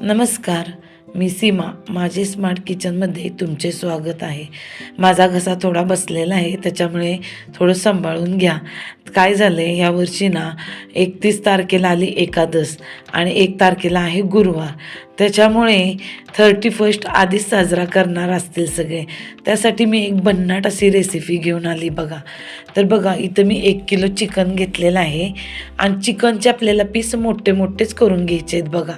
नमस्कार मी सीमा माझे स्मार्ट किचनमध्ये तुमचे स्वागत आहे. माझा घसा थोडा बसलेला आहे त्याच्यामुळे थोडं सांभाळून घ्या. काय झालं आहे यावर्षी ना एकतीस तारखेला आली एकादस आणि एक तारखेला आहे गुरुवार. त्याच्यामुळे थर्टी फर्स्ट आधीच साजरा करणार असतील सगळे. त्यासाठी मी एक भन्नाट अशी रेसिपी घेऊन आली बघा. तर बघा इथं मी एक किलो चिकन घेतलेलं आहे. आणि चिकनचे आपल्याला पीस मोठे मोठेच करून घ्यायचे आहेत बघा.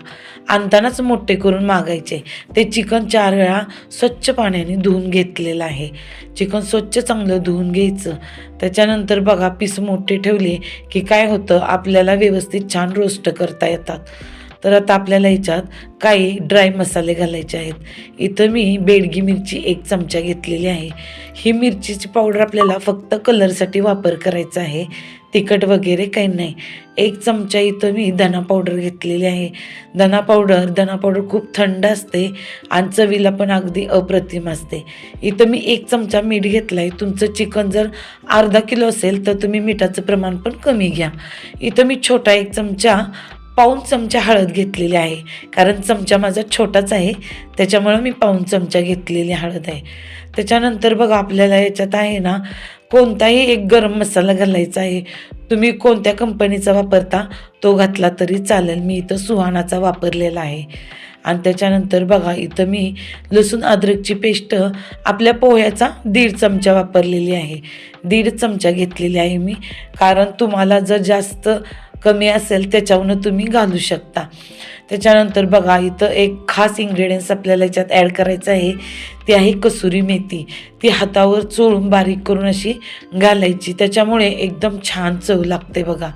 आणतानाच मोठे करून मागायचे. ते चिकन चार वेळा स्वच्छ पाण्याने धुवून घेतलेलं आहे. चिकन स्वच्छ चांगलं धुवून घ्यायचं. त्याच्यानंतर बघा पीस मोठे ठेवले की काय होतं? आपल्याला व्यवस्थित छान रोस्ट करता येतात. तर आता आपल्याला याच्यात काही ड्राय मसाले घालायचे आहेत. इथं मी बेडगी मिरची एक चमचा घेतलेली आहे. ही मिरचीची पावडर आपल्याला फक्त कलरसाठी वापर करायचा आहे. तिखट वगैरे काही नाही. एक चमचा इथं मी धना पावडर घेतलेली आहे. धना पावडर धना पावडर खूप थंड असते आणि चवीला पण अगदी अप्रतिम असते. इथं मी एक चमचा मीठ घेतला आहे तुमचं चिकन जर अर्धा किलो असेल तर तुम्ही मिठाचं प्रमाण पण कमी घ्या. इथं मी छोटा एक चमचा पाऊन चमचा हळद घेतलेली आहे. कारण चमचा माझा छोटाच आहे. त्याच्यामुळं मी पाऊन चमचा घेतलेली हळद आहे. त्याच्यानंतर बघा आपल्याला याच्यात आहे ना कोणताही एक गरम मसाला घालायचा आहे. तुम्ही कोणत्या कंपनीचा वापरता तो घातला तरी चालेल. मी इथं सुहानाचा वापरलेला आहे. आणि त्याच्यानंतर बघा इथं मी लसूण अद्रकची पेस्ट आपल्या पोह्याचा दीड चमचा वापरलेली आहे. दीड चमचा घेतलेली आहे मी. कारण तुम्हाला जर जास्त कमी असेल त्याच्यावरनं तुम्ही घालू शकता. त्याच्यानंतर बघा इथं एक खास इन्ग्रेडियंट्स आपल्याला याच्यात ॲड करायचं आहे. ती आहे कसुरी मेथी. ती हातावर चोळून बारीक करून अशी घालायची. त्याच्यामुळे एकदम छान चव लागते बघा.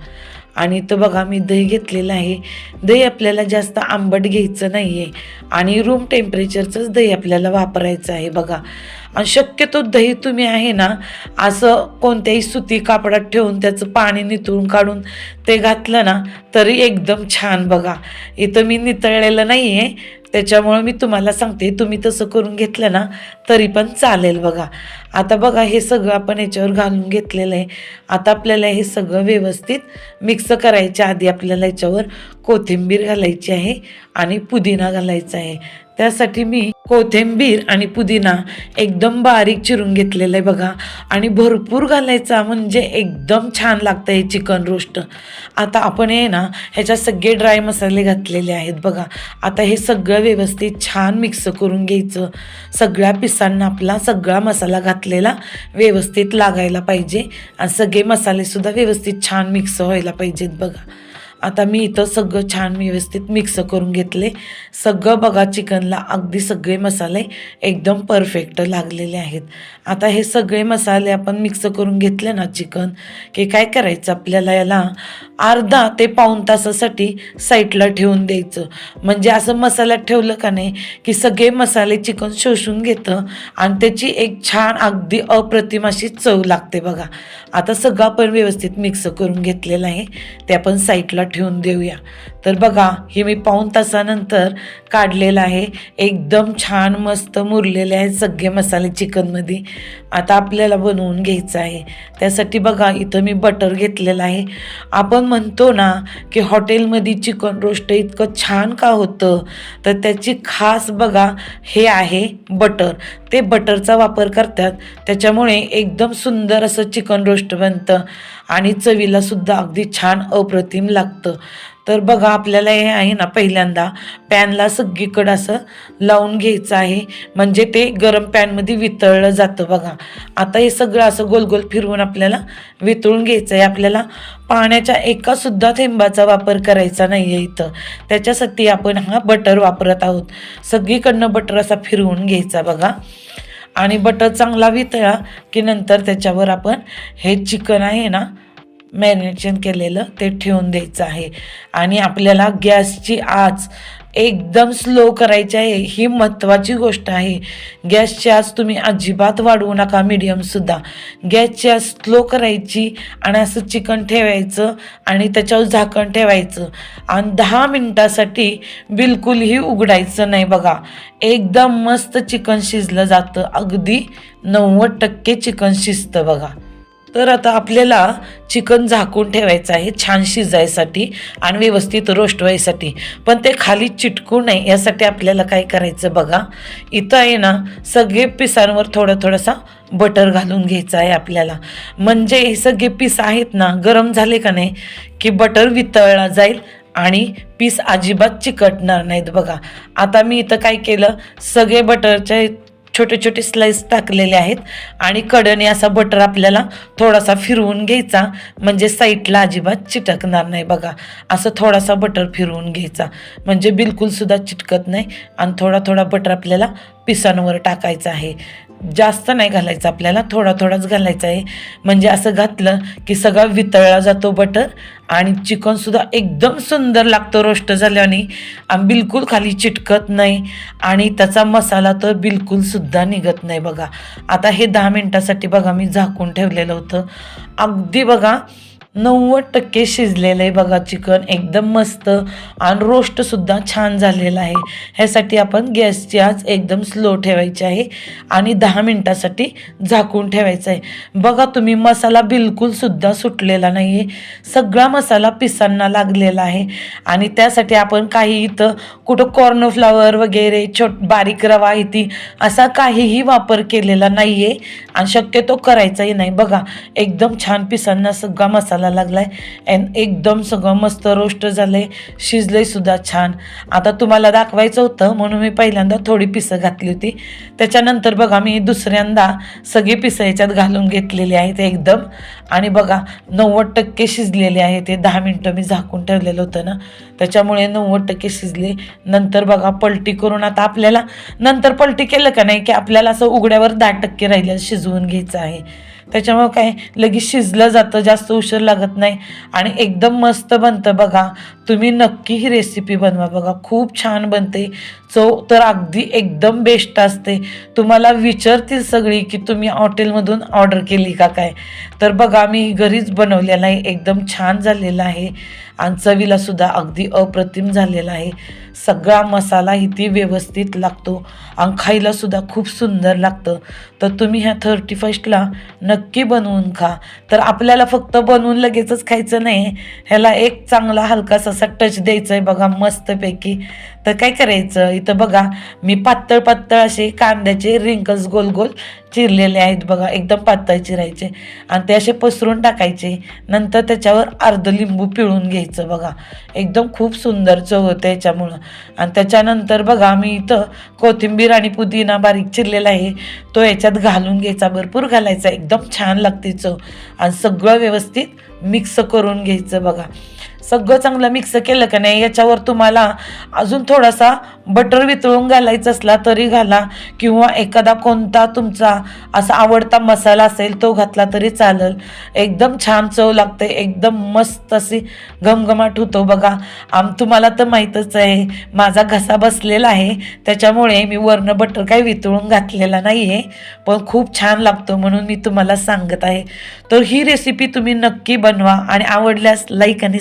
आणि इथं बघा मी दही घेतलेलं आहे. दही आपल्याला जास्त आंबट घ्यायचं नाही आहे आणि रूम टेम्परेचरचंच दही आपल्याला वापरायचं आहे बघा. आणि शक्यतो दही तुम्ही आहे ना असं कोणत्याही सुती कापडात ठेवून त्याचं पाणी नितळून काढून ते घातलं ना तरी एकदम छान बघा. इथं मी नितळलेलं नाही आहे त्याच्यामुळं मी तुम्हाला सांगते तुम्ही तसं करून घेतलं ना तरी पण चालेल बघा. आता बघा हे सगळं आपण याच्यावर घालून घेतलेलं आहे. आता आपल्याला हे सगळं व्यवस्थित मिक्स करायच्या आधी आपल्याला याच्यावर कोथिंबीर घालायची आहे आणि पुदिना घालायचा आहे. त्यासाठी मी कोथिंबीर आणि पुदिना एकदम बारीक चिरून घेतलेलं आहे बघा. आणि भरपूर घालायचा म्हणजे एकदम छान लागतं हे चिकन रोस्ट. आता आपण हे ना ह्याच्यात सगळे ड्राय मसाले घातलेले आहेत बघा. आता हे सगळं व्यवस्थित छान मिक्स करून घ्यायचं. सगळ्या पिसांना आपला सगळा मसाला आपल्याला व्यवस्थित लागायला पाहिजे. आणि सगळे मसालेसुद्धा व्यवस्थित छान मिक्स व्हायला पाहिजेत बघा. आता मी इथं सगळं छान व्यवस्थित मिक्स करून घेतले. सगळं बघा चिकनला अगदी सगळे मसाले एकदम परफेक्ट लागलेले आहेत. आता हे सगळे मसाले आपण मिक्स करून घेतले ना चिकन की काय करायचं आपल्याला याला? अर्धा ते पाऊण तासासाठी साईडला ठेवून द्यायचं. म्हणजे असं मसाल्यात ठेवलं का नाही की सगळे मसाले चिकन शोषून घेतं आणि त्याची एक छान अगदी अप्रतिम अशी चव लागते बघा. आता सगळं आपण व्यवस्थित मिक्स करून घेतलेलं आहे. ते आपण साईडला ठेवून देऊया. तर बघा हे मी पाऊण तासानंतर काढलेलं आहे. एकदम छान मस्त मुरलेले आहेत सगळे मसाले चिकनमध्ये. आता आपल्याला बनवून घ्यायचं आहे. त्यासाठी बघा इथं मी बटर घेतलेलं आहे. आपण म्हणतो ना की हॉटेलमध्ये चिकन रोस्ट इतकं छान का होतं? तर त्याची खास बघा हे आहे बटर. ते बटरचा वापर करतात. त्याच्यामुळे एकदम सुंदर असं चिकन रोस्ट बनतं आणि चवीला सुद्धा अगदी छान अप्रतिम लागतं. तर बघा आपल्याला हे आहे ना पहिल्यांदा पॅनला सगळीकडं असं लावून घ्यायचं आहे. म्हणजे ते गरम पॅनमध्ये वितळलं जातं बघा. आता हे सगळं असं गोल गोल फिरवून आपल्याला वितळून घ्यायचं आहे. आपल्याला पाण्याच्या एका सुद्धा थेंबाचा वापर करायचा नाही आहे इथं त्याच्यासाठी आपण हा बटर वापरत आहोत. सगळीकडनं बटर असा फिरवून घ्यायचा बघा. आणि बटर चांगला वितळा की नंतर त्याच्यावर आपण हे चिकन आहे ना मॅरिनेशन केलेलं ते ठेवून द्यायचं आहे. आणि आपल्याला गॅसची आच एकदम स्लो करायची आहे ही महत्त्वाची गोष्ट आहे. गॅसची आज तुम्ही अजिबात वाढवू नका मिडियमसुद्धा गॅसची आज स्लो करायची आणि असं चिकन ठेवायचं आणि त्याच्यावर झाकण ठेवायचं. आणि दहा मिनटासाठी बिलकुलही उघडायचं नाही बघा. एकदम मस्त चिकन शिजलं जातं. अगदी नव्वद टक्के चिकन शिजतं बघा. तर आता आपल्याला चिकन झाकून ठेवायचं आहे छान शिजायसाठी आणि व्यवस्थित रोस्ट व्हायसाठी. पण ते खाली चिटकू नये यासाठी आपल्याला काय करायचं बघा. इथं आहे ना सगळे पिसांवर थोडं थोडासा बटर घालून घ्यायचं आहे आपल्याला. म्हणजे हे सगळे पीस आहेत ना गरम झाले का नाही की बटर वितळला जाईल आणि पीस अजिबात चिकटणार नाहीत बघा. आता मी इथं काय केलं सगळे बटरच्या छोटे छोटे स्लाइस टाकलेले आहेत. आणि कडने असा बटर आपल्याला थोडासा फिरवून घ्यायचा. म्हणजे साईडला अजिबात चिटकणार नाही बघा. असं थोडासा बटर फिरवून घ्यायचा. म्हणजे बिलकुलसुद्धा चिटकत नाही. आणि थोडा थोडा बटर आपल्याला पिसांवर टाकायचा आहे. जास्त नाही घालायचं आपल्याला थोडा थोडाच घालायचा आहे. म्हणजे असं घातलं की सगळा वितळला जातो बटर आणि चिकनसुद्धा एकदम सुंदर लागतो रोस्ट झाल्याने. आणि बिलकुल खाली चिटकत नाही आणि त्याचा मसाला तर बिलकुलसुद्धा निघत नाही बघा. आता हे दहा मिनटासाठी बघा मी झाकून ठेवलेलं होतं. अगदी बघा नव्वद टक्के शिजलेलं आहे बघा चिकन. एकदम मस्त आणि रोस्टसुद्धा छान झालेला आहे. ह्यासाठी आपण गॅसची आज एकदम स्लो ठेवायची आहे आणि दहा मिनटासाठी झाकून ठेवायचं आहे. बघा तुम्ही मसाला बिलकुलसुद्धा सुटलेला नाही आहे सगळा मसाला पिसांना लागलेला आहे. आणि त्यासाठी आपण काही इथं कुठं कॉर्नफ्लावर वगैरे छोट बारीक रवा इथे असा काहीही वापर केलेला नाही आहे आणि शक्यतो करायचाही नाही. बघा एकदम छान पिसांना सगळा मसाला लागलाय. अँड एकदम सगळं मस्त रोस्ट झालंय. शिजलंय सुद्धा छान. आता तुम्हाला दाखवायचं होतं म्हणून मी पहिल्यांदा थोडी पिसं घातली होती. त्याच्यानंतर बघा मी दुसऱ्यांदा सगळी पिसं याच्यात घालून घेतलेली आहेत एकदम. आणि बघा नव्वद टक्के शिजलेले आहे ते दहा मिनटं मी झाकून ठेवलेलं होतं ना. त्याच्यामुळे नव्वद टक्के शिजले. नंतर बघा पलटी करून आता आपल्याला नंतर पलटी केलं का नाही की आपल्याला असं उघड्यावर दहा टक्के राहिलेलं शिजवून घ्यायचं आहे. त्याच्यामुळं काय लगेच शिजलं जातं जास्त उशीर लागत नाही. आणि एकदम मस्त बनतं बघा. तुम्ही नक्की ही रेसिपी बनवा बघा. खूप छान बनते. चव तर अगदी एकदम बेस्ट असते. तुम्हाला विचारतील सगळी की तुम्ही हॉटेलमधून ऑर्डर केली का काय? तर बघा मी घरीच बनवलेला आहे. एकदम छान झालेला आहे. आणि चवीला सुद्धा अगदी अप्रतिम झालेला आहे. सगळा मसाला इथे व्यवस्थित लागतो. आणि खायलासुद्धा खूप सुंदर लागतं. तर तुम्ही ह्या थर्टी फर्स्टला नक्की बनवून खा. तर आपल्याला फक्त बनवून लगेचच खायचं नाही. ह्याला एक चांगला हलकासा असा टच द्यायचा आहे बघा मस्तपैकी. तर काय करायचं? इथं बघा मी पातळ पातळ असे कांद्याचे रिंकल्स गोल गोल चिरलेले आहेत बघा एकदम पातळ चिरायचे. आणि ते असे पसरून टाकायचे. नंतर त्याच्यावर अर्ध लिंबू पिळून घ्यायचं बघा. एकदम खूप सुंदर चव होतं याच्यामुळं. आणि त्याच्यानंतर बघा मी इथं कोथिंबीर आणि पुदिना बारीक चिरलेला आहे. तो याच्यात घालून घ्यायचा भरपूर घालायचा. एकदम छान लागते चव. आणि सगळं व्यवस्थित मिक्स करून घ्यायचं बघा. सगळं चांगलं मिक्स केलं का नाही याच्यावर तुम्हाला अजून थोडासा बटर वितळून घालायचा असला तरी घाला. किंवा एखादा कोणता तुमचा असा आवडता मसाला असेल तो घातला तरी चालेल. एकदम छान चव लागते एकदम मस्त अशी घमघमाट होतो बघा. आम तुम्हाला तर माहीतच आहे माझा घसा बसलेला आहे. त्याच्यामुळे मी वरनं बटर काही वितळून घातलेला नाही आहे पण खूप छान लागतो म्हणून मी तुम्हाला सांगत आहे. तर ही रेसिपी तुम्ही नक्की बनवा आणि आवडल्यास लाईक आणि